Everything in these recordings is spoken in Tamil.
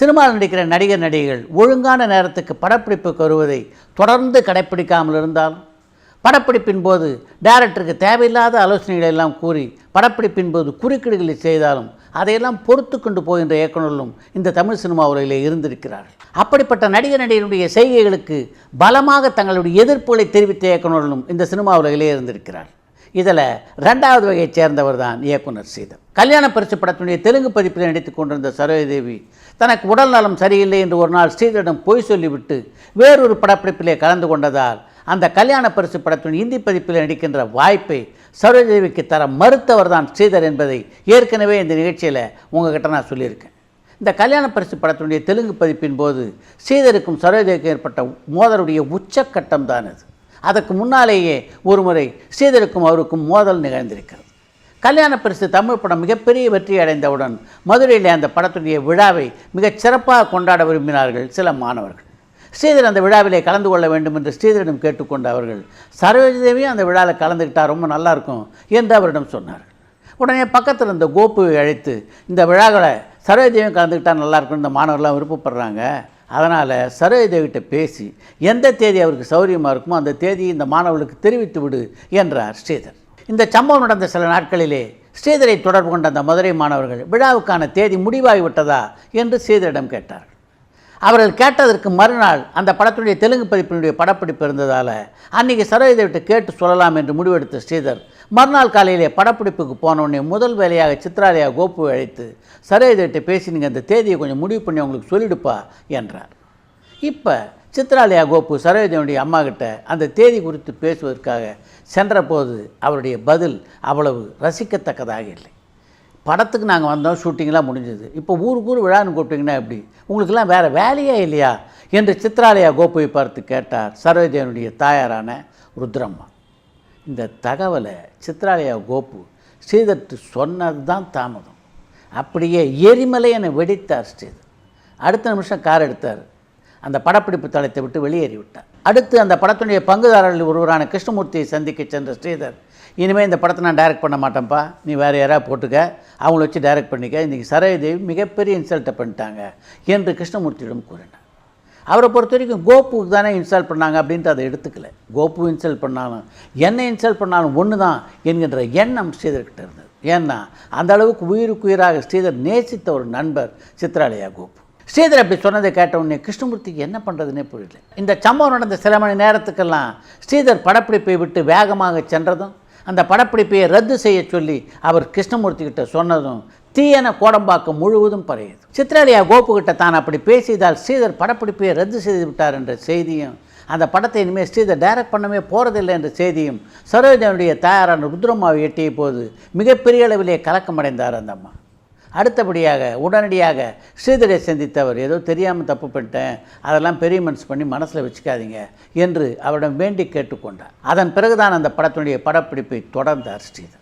சினிமாவில் நடிக்கிற நடிகர் நடிகைகள் ஒழுங்கான நேரத்துக்கு படப்பிடிப்புக்கு வருவதை தொடர்ந்து கடைப்பிடிக்காமல் இருந்தாலும் படப்பிடிப்பின் போது டைரக்டருக்கு தேவையில்லாத ஆலோசனைகளை எல்லாம் கூறி படப்பிடிப்பின் போது குறுக்கீடுகளை செய்தாலும் அதையெல்லாம் பொறுத்து கொண்டு போகின்ற இயக்குநர்களும் இந்த தமிழ் சினிமா உலகிலே இருந்திருக்கிறார்கள். அப்படிப்பட்ட நடிகர் நடிகருடைய செய்கைகளுக்கு பலமாக தங்களுடைய எதிர்ப்புகளை தெரிவித்த இயக்குநர்களும் இந்த சினிமா உலகிலே இருந்திருக்கிறார்கள். இதில் ரெண்டாவது வகையைச் சேர்ந்தவர் தான் இயக்குனர் சீதம் கல்யாண பரிசு படத்தினுடைய தெலுங்கு பதிப்பில் நடித்துக் கொண்டிருந்த சரோஜதேவி தனக்கு உடல் நலம் சரியில்லை என்று ஒரு நாள் ஸ்ரீதரிடம் பொய் சொல்லிவிட்டு வேறொரு படப்பிடிப்பிலே கலந்து கொண்டதால் அந்த கல்யாண பரிசு படத்தின் இந்தி பதிப்பில் நடிக்கின்ற வாய்ப்பை சரோஜதேவிக்கு தர மறுத்தவர் தான் ஸ்ரீதர் என்பதை ஏற்கனவே இந்த நிகழ்ச்சியில் உங்ககிட்ட நான் சொல்லியிருக்கேன். இந்த கல்யாண பரிசு படத்தினுடைய தெலுங்கு பதிப்பின் போது ஸ்ரீதருக்கும் சரோஜதேவிக்கும் ஏற்பட்ட மோதலுடைய உச்சக்கட்டம் தான் அது. அதற்கு முன்னாலேயே ஒருமுறை ஸ்ரீதருக்கும் அவருக்கும் மோதல் நிகழ்ந்திருக்கிறது. கல்யாண பரிசு தமிழ் படம் மிகப்பெரிய வெற்றி அடைந்தவுடன் மதுரையில் அந்த படத்துடைய விழாவை மிகச் சிறப்பாக கொண்டாட விரும்பினார்கள் சில மாணவர்கள். ஸ்ரீதர் அந்த விழாவிலே கலந்து கொள்ள வேண்டும் என்று ஸ்ரீதரிடம் கேட்டுக்கொண்ட அவர்கள் சரோஜதேவியும் அந்த விழாவில் கலந்துக்கிட்டால் ரொம்ப நல்லாயிருக்கும் என்று அவரிடம் சொன்னார்கள். உடனே பக்கத்தில் இருந்த கோப்புவை அழைத்து இந்த விழாக்களை சரோஜதேவியும் கலந்துக்கிட்டால் நல்லாயிருக்கும் இந்த மாணவர்கள்லாம் விருப்பப்படுறாங்க. அதனால் சரோஜதேவிகிட்ட பேசி எந்த தேதி அவருக்கு சௌரியமாக இருக்குமோ அந்த தேதியை இந்த மாணவர்களுக்கு தெரிவித்து விடு என்றார் ஸ்ரீதர். இந்த சம்பவம் நடந்த சில நாட்களிலே ஸ்ரீதரை தொடர்பு கொண்ட அந்த மதுரை மாணவர்கள் விழாவுக்கான தேதி முடிவாகிவிட்டதா என்று ஸ்ரீதரிடம் கேட்டார் அவர்கள் கேட்டதற்கு மறுநாள் அந்த படத்துடைய தெலுங்கு பதிப்பினுடைய படப்பிடிப்பு இருந்ததால் அன்றைக்கி சரோஜதேவிட்ட கேட்டு சொல்லலாம் என்று முடிவெடுத்த ஸ்ரீதர் மறுநாள் காலையிலே படப்பிடிப்புக்கு போனவுடனே முதல் வேலையாக சித்ராலயா கோப்பு அழைத்து சரோஜதேவிட்ட பேசி நீங்கள் அந்த தேதியை கொஞ்சம் முடிவு பண்ணி உங்களுக்கு சொல்லிடுப்பா என்றார். இப்போ சித்ராலயா கோப்பு சரோஜனுடைய அம்மா கிட்ட அந்த தேதி குறித்து பேசுவதற்காக சென்றபோது அவருடைய பதில் அவ்வளவு ரசிக்கத்தக்கதாக இல்லை. படத்துக்கு நாங்கள் வந்தோம் ஷூட்டிங்லாம் முடிஞ்சது. இப்போ ஊருக்கு ஊர் விழான்னு கூப்பிட்டிங்கன்னா எப்படி? உங்களுக்கெல்லாம் வேறு வேலையே இல்லையா? என்று சித்ராலயா கோபுவை பார்த்து கேட்டார் சரோஜனுடைய தாயாரான ருத்ரம்மா. இந்த தகவலை சித்ராலயா கோபு ஸ்ரீதர்த்து சொன்னது தான் தாமதம். அப்படியே எரிமலை என வெடித்தார் ஸ்ரீதர். அடுத்த நிமிஷம் கார் எடுத்தார். அந்த படப்பிடிப்பு தளத்தை விட்டு வெளியேறிவிட்டார். அடுத்து அந்த படத்துடைய பங்குதாரர்கள் ஒருவரான கிருஷ்ணமூர்த்தியை சந்திக்க சென்ற ஸ்ரீதர் இனிமேல் இந்த படத்தை நான் டைரக்ட் பண்ண மாட்டேன்ப்பா. நீ வேறு யாராவது போட்டுக்க. அவங்கள வச்சு டைரக்ட் பண்ணிக்க. இன்றைக்கி சரோஜதேவி மிகப்பெரிய இன்சல்ட்டை பண்ணிட்டாங்க என்று கிருஷ்ணமூர்த்தியிடம் கூறினார். அவரை பொறுத்த வரைக்கும் கோப்புக்கு தானே இன்ஸ்டால் பண்ணாங்க அப்படின்ட்டு அதை எடுத்துக்கல. கோப்பு இன்ஸ்டால் பண்ணாலும் என்ன இன்ஸ்டால் பண்ணாலும் ஒன்று தான் என்கின்ற எண்ணம் ஸ்ரீதர்கிட்ட இருந்தது. ஏன்னா அந்த அளவுக்கு உயிருக்கு உயிராக ஸ்ரீதர் நேசித்த ஒரு நண்பர் சித்ராலயா கோப்பு ஸ்ரீதர் அப்படி சொன்னதை கேட்ட உடனே கிருஷ்ணமூர்த்திக்கு என்ன பண்ணுறதுனே புரியல. இந்த சம்பவம் நடந்த சில மணி நேரத்துக்கெல்லாம் ஸ்ரீதர் படப்பிடிப்பை விட்டு வேகமாக சென்றதும் அந்த படப்பிடிப்பையை ரத்து செய்ய சொல்லி அவர் கிருஷ்ணமூர்த்தி கிட்ட சொன்னதும் தீயன கோடம்பாக்கம் முழுவதும் பறையுது சித்ராலயா கோபு தான் அப்படி பேசியதால் ஸ்ரீதர் படப்பிடிப்பை ரத்து செய்து விட்டார் என்ற செய்தியும் அந்த படத்தை இனிமேல் ஸ்ரீதர் டைரக்ட் பண்ணவே போகிறதில்லை என்ற செய்தியும் சரோஜனுடைய தயாரான ருத்ரம்மாவை எட்டிய போது மிகப்பெரிய அளவிலே கலக்கமடைந்தார் அந்த அம்மா. அடுத்தபடியாக உடனடியாக ஸ்ரீதரை சந்தித்தவர் ஏதோ தெரியாமல் தப்பு பண்ணிட்டேன். அதெல்லாம் பெரிய மனசு பண்ணி மனசில் வச்சுக்காதீங்க என்று அவரிடம் வேண்டி கேட்டுக்கொண்டார். அதன் பிறகுதான் அந்த படத்தினுடைய படப்பிடிப்பை தொடர்ந்தார் ஸ்ரீதர்.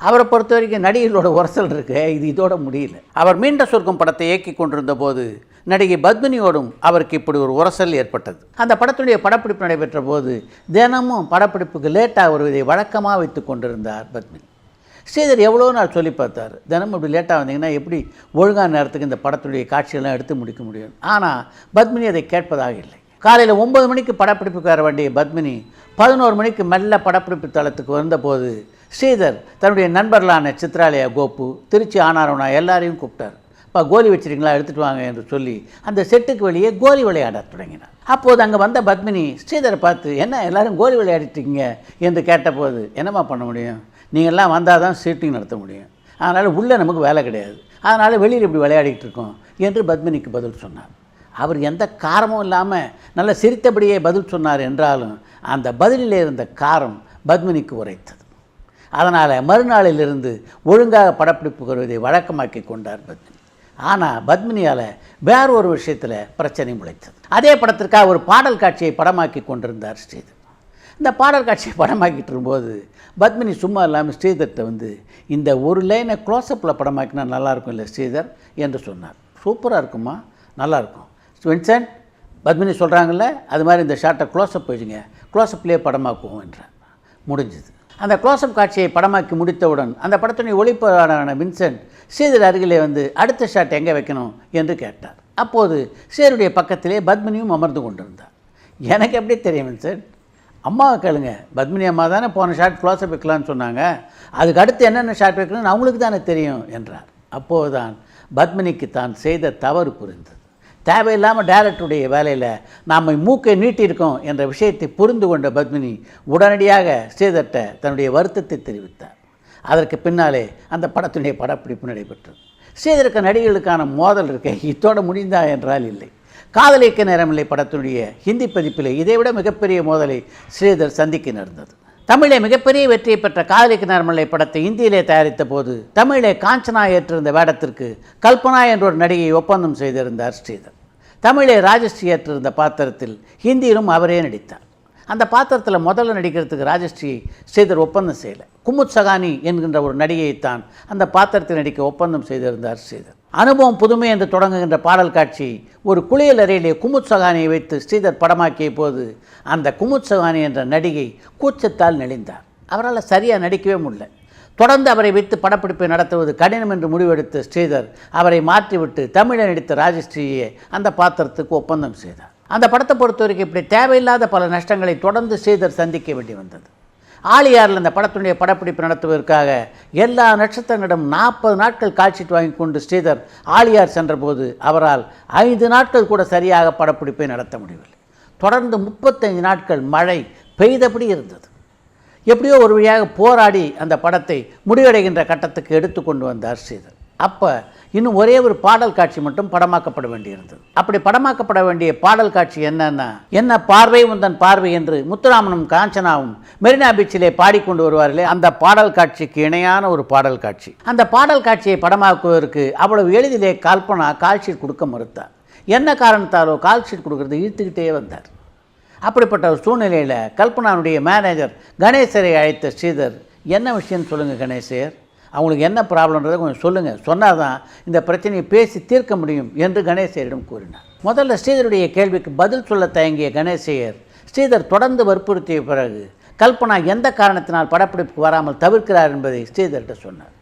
அவரை பொறுத்த வரைக்கும் நடிகர்களோட உரசல் இருக்கு. இது இதோட முடியல. அவர் மீண்ட சொர்க்கம் படத்தை இயக்கி கொண்டிருந்த போது நடிகை பத்மினியோடும் அவருக்கு இப்படி ஒரு உரசல் ஏற்பட்டது. அந்த படத்துடைய படப்பிடிப்பு நடைபெற்ற போது தினமும் படப்பிடிப்புக்கு லேட்டாக வருவதை வழக்கமாக வைத்து கொண்டிருந்தார் பத்மினி. ஸ்ரீதர் எவ்வளோ நாள் சொல்லி பார்த்தார்? தினமும் இப்படி லேட்டாக வந்தீங்கன்னா எப்படி ஒழுங்கான நேரத்துக்கு இந்த படத்துடைய காட்சியெல்லாம் எடுத்து முடிக்க முடியும்? ஆனால் பத்மினி அதை கேட்பதாக இல்லை. காலையில் ஒம்பது மணிக்கு படப்பிடிப்புக்கு வர வேண்டிய பத்மினி பதினோரு மணிக்கு மெல்ல படப்பிடிப்பு தளத்துக்கு வந்தபோது ஸ்ரீதர் தன்னுடைய நண்பர்களான சித்ராலயா கோப்பு திருச்சி ஆனாரவனா எல்லாரையும் கூப்பிட்டார். இப்போ கோலி வச்சிருக்கீங்களா? எடுத்துகிட்டு வாங்க என்று சொல்லி அந்த செட்டுக்கு வெளியே கோலி விளையாடத் தொடங்கினார். அப்போது அங்கே வந்த பத்மினி ஸ்ரீதரை பார்த்து என்ன எல்லோரும் கோலி விளையாடிட்டு இருக்கீங்க? என்று கேட்டபோது என்னம்மா பண்ண முடியும்? நீங்கள்லாம் வந்தால் தான் சீட்டிங் நடத்த முடியும். அதனால் உள்ளே நமக்கு வேலை கிடையாது. அதனால் வெளியில் இப்படி விளையாடிக்கிட்டு இருக்கோம் என்று பத்மினிக்கு பதில் சொன்னார். அவர் எந்த காரமும் இல்லாமல் நல்ல சிரித்தபடியே பதில் சொன்னார் என்றாலும் அந்த பதிலிலே இருந்த காரம் பத்மினிக்கு உரைத்தது. அதனால் மறுநாளிலிருந்து ஒழுங்காக படப்பிடிப்பு வருவதை வழக்கமாக்கி கொண்டார் பத்மினி. ஆனால் பத்மினியால் வேற ஒரு விஷயத்தில் பிரச்சனை முளைத்தது அதே படத்திற்காக ஒரு பாடல் காட்சியை படமாக்கி கொண்டிருந்தார் ஸ்ரீதர் இந்த பாடல் காட்சியை படமாக்கிட்டு இருக்கும்போது பத்மினி சும்மா இல்லாமல் ஸ்ரீதர்கிட்ட வந்து இந்த ஒரு லைனை க்ளோஸ்அப்பில் படமாக்கினா நல்லாயிருக்கும் இல்லை ஸ்ரீதர் என்று சொன்னார். சூப்பராக இருக்குமா நல்லாயிருக்கும். வின்சென்ட் பத்மினி சொல்கிறாங்கல்ல அது மாதிரி இந்த ஷார்ட்டை க்ளோஸ்அப் போயிடுங்க க்ளோஸ்அப்லேயே படமாக்குவோம் என்றார். முடிஞ்சது. அந்த க்ளோஸ்அப் காட்சியை படமாக்கி முடித்தவுடன் அந்த படத்துடைய ஒளிப்பதான வின்சென்ட் ஸ்ரீதர் அருகிலே வந்து அடுத்த ஷாட் எங்கே வைக்கணும் என்று கேட்டார். அப்போது ஸ்ரீதருடைய பக்கத்திலே பத்மினியும் அமர்ந்து கொண்டிருந்தார். எனக்கு எப்படி தெரியும் வின்சென்ட்? அம்மாவை கேளுங்க. பத்மினி அம்மா தானே போன ஷார்ட் க்ளோஸ்அப் வைக்கலான்னு சொன்னாங்க. அதுக்கு அடுத்து என்னென்ன ஷார்ட் வைக்கணும்னு அவங்களுக்கு தானே தெரியும் என்றார். அப்போதுதான் பத்மினிக்கு தான் செய்த தவறு புரிந்தது. தேவையில்லாமல் டேரக்டருடைய வேலையில் நாம் மூக்கை நீட்டியிருக்கோம் என்ற விஷயத்தை புரிந்து கொண்ட பத்மினி உடனடியாக ஸ்ரீதர்ட்ட தன்னுடைய வருத்தத்தை தெரிவித்தார். அதற்கு பின்னாலே அந்த படத்துடைய படப்பிடிப்பு நடைபெற்றது. ஸ்ரீதருக்கு நடிகர்களுக்கான மோதல் இருக்க இத்தோடு முடிந்தா என்றால் இல்லை. காதலிக்க நேரமில்லை படத்துடைய ஹிந்தி பதிப்பில். இதைவிட மிகப்பெரிய மோதலை ஸ்ரீதர் சந்திக்க நேர்ந்தது. தமிழை மிகப்பெரிய வெற்றியை பெற்ற காதலிக்க நேரமில்லை படத்தை இந்தியிலே தயாரித்த போது தமிழை காஞ்சனா ஏற்றிருந்த வேடத்திற்கு கல்பனா என்ற ஒரு நடிகையை ஒப்பந்தம் செய்திருந்தார் ஸ்ரீதர். தமிழை ராஜஸ்ரீ ஏற்றிருந்த பாத்திரத்தில் ஹிந்தியிலும் அவரே நடித்தார். அந்த பாத்திரத்தில் முதல்ல நடிக்கிறதுக்கு ராஜஸ்ரீ ஸ்ரீதர் ஒப்பந்தம் செய்யலை. குமுத் சகானி என்கின்ற ஒரு நடிகையைத்தான் அந்த பாத்திரத்தில் நடிக்க ஒப்பந்தம் செய்திருந்தார் ஸ்ரீதர். அனுபவம் புதுமை என்று தொடங்குகின்ற பாடல் காட்சி ஒரு குளியல் அறையிலே குமுத் சகானியை வைத்து ஸ்ரீதர் படமாக்கிய போது அந்த குமுத் சகானி என்ற நடிகை கூச்சத்தால் நெளிந்தார். அவரால் சரியாக நடிக்கவே முடியல. தொடர்ந்து அவரை வைத்து படப்பிடிப்பை நடத்துவது கடினம் என்று முடிவெடுத்த ஸ்ரீதர் அவரை மாற்றிவிட்டு தமிழை நடித்த ராஜஸ்ரீயை அந்த பாத்திரத்துக்கு ஒப்பந்தம் செய்தார். அந்த படத்தை பொறுத்த வரைக்கும் இப்படி தேவையில்லாத பல நஷ்டங்களை தொடர்ந்து ஸ்ரீதர் சந்திக்க வேண்டி வந்தது. ஆலியாரில் அந்த படத்துடைய படப்பிடிப்பு நடத்துவதற்காக எல்லா நட்சத்திரங்களிடம் நாற்பது நாட்கள் காட்சிட்டு வாங்கி கொண்டு ஸ்ரீதர் ஆலியார் சென்றபோது அவரால் ஐந்து நாட்கள் கூட சரியாக படப்பிடிப்பை நடத்த முடியவில்லை. தொடர்ந்து முப்பத்தைந்து நாட்கள் மழை பெய்தபடி இருந்தது. எப்படியோ ஒரு வழியாக போராடி அந்த படத்தை முடிவடைகின்ற கட்டத்துக்கு எடுத்து கொண்டு வந்தார் ஸ்ரீதர். அப்போ இன்னும் ஒரே ஒரு பாடல் காட்சி மட்டும் படமாக்கப்பட வேண்டியிருந்தது. அப்படி படமாக்கப்பட வேண்டிய பாடல் காட்சி என்னன்னா என்ன பார்வை உந்தன் பார்வை என்று முத்துராமனும் காஞ்சனாவும் மெரினா பீச்சிலே பாடிக்கொண்டு வருவார்களே அந்த பாடல் காட்சிக்கு இணையான ஒரு பாடல் காட்சி. அந்த பாடல் காட்சியை படமாக்குவதற்கு அவ்வளவு எளிதிலே கல்பனா கால்ஷீட் கொடுக்க மறுத்தார். என்ன காரணத்தாலோ கால் ஷீட் கொடுக்கறது இழுத்துக்கிட்டே வந்தார். அப்படிப்பட்ட ஒரு சூழ்நிலையில் கல்பனாவுடைய மேனேஜர் கணேசரை அழைத்த ஸ்ரீதர் என்ன விஷயம்னு சொல்லுங்கள் கணேசர்? அவங்களுக்கு என்ன ப்ராப்ளம்ன்றதை கொஞ்சம் சொல்லுங்கள் சொன்னால் தான் இந்த பிரச்சனையை பேசி தீர்க்க முடியும் என்று கணேசரிடம் கூறினார். முதல்ல ஸ்ரீதருடைய கேள்விக்கு பதில் சொல்ல தயங்கிய கணேசையர் ஸ்ரீதர் தொடர்ந்து வற்புறுத்திய பிறகு கல்பனா எந்த காரணத்தினால் படப்பிடிப்புக்கு வராமல் தவிர்க்கிறார் என்பதை ஸ்ரீதர்கிட்ட சொன்னார்.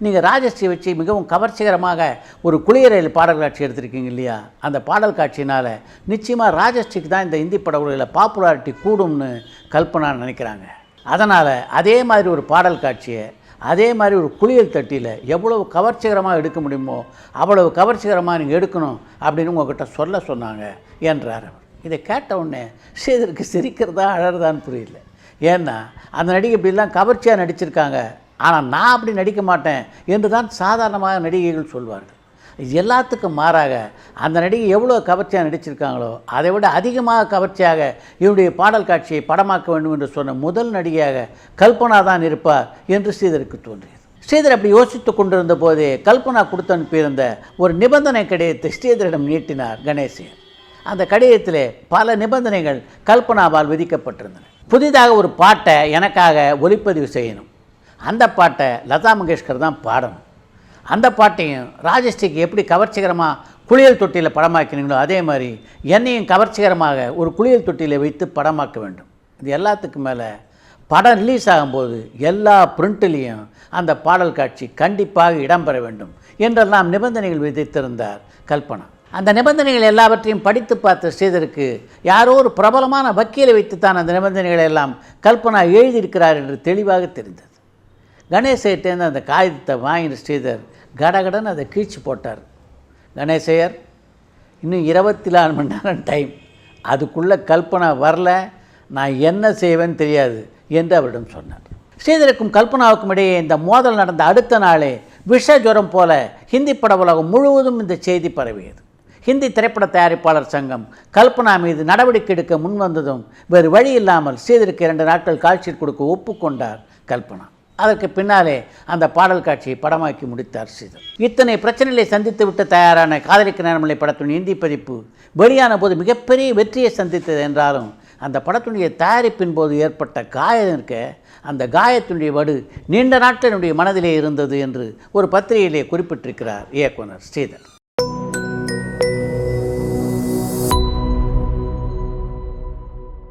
நீங்கள் ராஜஸ்ரீ வச்சு மிகவும் கவர்ச்சிகரமாக ஒரு குளியரையில் பாடல் காட்சி எடுத்திருக்கீங்க இல்லையா? அந்த பாடல் காட்சினால் நிச்சயமாக ராஜஸ்ரீக்கு தான் இந்த இந்தி படகுகளில் பாப்புலாரிட்டி கூடும்னு கல்பனா நினைக்கிறாங்க. அதனால் அதே மாதிரி ஒரு பாடல் காட்சியை அதே மாதிரி ஒரு குளியல் தட்டியில் எவ்வளவு கவர்ச்சிகரமாக எடுக்க முடியுமோ அவ்வளவு கவர்ச்சிகரமாக நீங்கள் எடுக்கணும் அப்படின்னு உங்ககிட்ட சொல்ல சொன்னாங்க என்றார் அவர். இதை கேட்ட உடனே ஸ்ரீதருக்கு சிரிக்கிறதா அழறதான்னு புரியல. ஏன்னா அந்த நடிகை இப்படிலாம் கவர்ச்சியாக நடிச்சிருக்காங்க. ஆனால் நான் அப்படி நடிக்க மாட்டேன் என்று தான் சாதாரணமாக நடிகைகள் சொல்வார்கள். இது எல்லாத்துக்கும் மாறாக அந்த நடிகை எவ்வளோ கவர்ச்சியாக நடிச்சிருக்காங்களோ அதை விட அதிகமாக கவர்ச்சியாக இவருடைய பாடல் காட்சியை படமாக்க வேண்டும் என்று சொன்ன முதல் நடிகையாக கல்பனா தான் இருப்பார் என்று ஸ்ரீதருக்கு தோன்றியது. ஸ்ரீதர் அப்படி யோசித்து கொண்டிருந்த போதே கல்பனா கொடுத்து அனுப்பியிருந்த ஒரு நிபந்தனை கடிதத்தை ஸ்ரீதரிடம் நீட்டினார் கணேசன். அந்த கடிதத்தில் பல நிபந்தனைகள் கல்பனாவால் விதிக்கப்பட்டிருந்தன. புதிதாக ஒரு பாட்டை எனக்காக ஒளிப்பதிவு செய்யணும். அந்த பாட்டை லதா மங்கேஷ்கர் தான் பாடணும். அந்த பாட்டையும் ராஜஸ்ரீக்கு எப்படி கவர்ச்சிகரமாக குளியல் தொட்டியில் படமாக்கினீங்களோ அதே மாதிரி என்னையும் கவர்ச்சிகரமாக ஒரு குளியல் தொட்டியில் வைத்து படமாக்க வேண்டும். இது எல்லாத்துக்கும் மேலே படம் ரிலீஸ் ஆகும்போது எல்லா பிரிண்ட்லேயும் அந்த பாடல் காட்சி கண்டிப்பாக இடம்பெற வேண்டும் என்றெல்லாம் நிபந்தனைகள் விதித்திருந்தார் கல்பனா. அந்த நிபந்தனைகள் எல்லாவற்றையும் படித்து பார்த்த ஸ்ரீதருக்கு யாரோ ஒரு பிரபலமான வக்கீலை வைத்துத்தான் அந்த நிபந்தனைகளை எல்லாம் கல்பனா எழுதியிருக்கிறார் என்று தெளிவாக தெரிந்தது. கணேசையிட்டேருந்து அந்த காகிதத்தை வாங்கின ஸ்ரீதர் கடகடன் அதை கீழ்ச்சி போட்டார். கணேசையர் இன்னும் இருபத்தி நாலு மணி நேரம் டைம் அதுக்குள்ளே கல்பனா வரல நான் என்ன செய்வேன்னு தெரியாது என்று அவரிடம் சொன்னார். ஸ்ரீதருக்கும் கல்பனாவுக்கும் இடையே இந்த மோதல் நடந்த அடுத்த நாளே விஷ ஜுரம் போல ஹிந்தி பட உலகம் முழுவதும் இந்த செய்தி பரவியது. ஹிந்தி திரைப்பட தயாரிப்பாளர் சங்கம் கல்பனா மீது நடவடிக்கை எடுக்க முன்வந்ததும் வேறு வழி இல்லாமல் ஸ்ரீதருக்கு இரண்டு நாட்கள் காட்சியில் கொடுக்க ஒப்புக்கொண்டார் கல்பனா. அதற்கு பின்னாலே அந்த பாடல் காட்சியை படமாக்கி முடித்தார் ஸ்ரீதர். இத்தனை பிரச்சனைகளை சந்தித்து விட்டு தயாரான காதலிக்க நேரமலை படத்தின் இந்தி பதிப்பு வெளியான போது மிகப்பெரிய வெற்றியை சந்தித்தது என்றாலும் அந்த படத்தினுடைய தயாரிப்பின் போது ஏற்பட்ட காயம் இருக்க அந்த காயத்தினுடைய வடு நீண்ட நாட்டினுடைய மனதிலே இருந்தது என்று ஒரு பத்திரிகையிலே குறிப்பிட்டிருக்கிறார் இயக்குனர் ஸ்ரீதர்.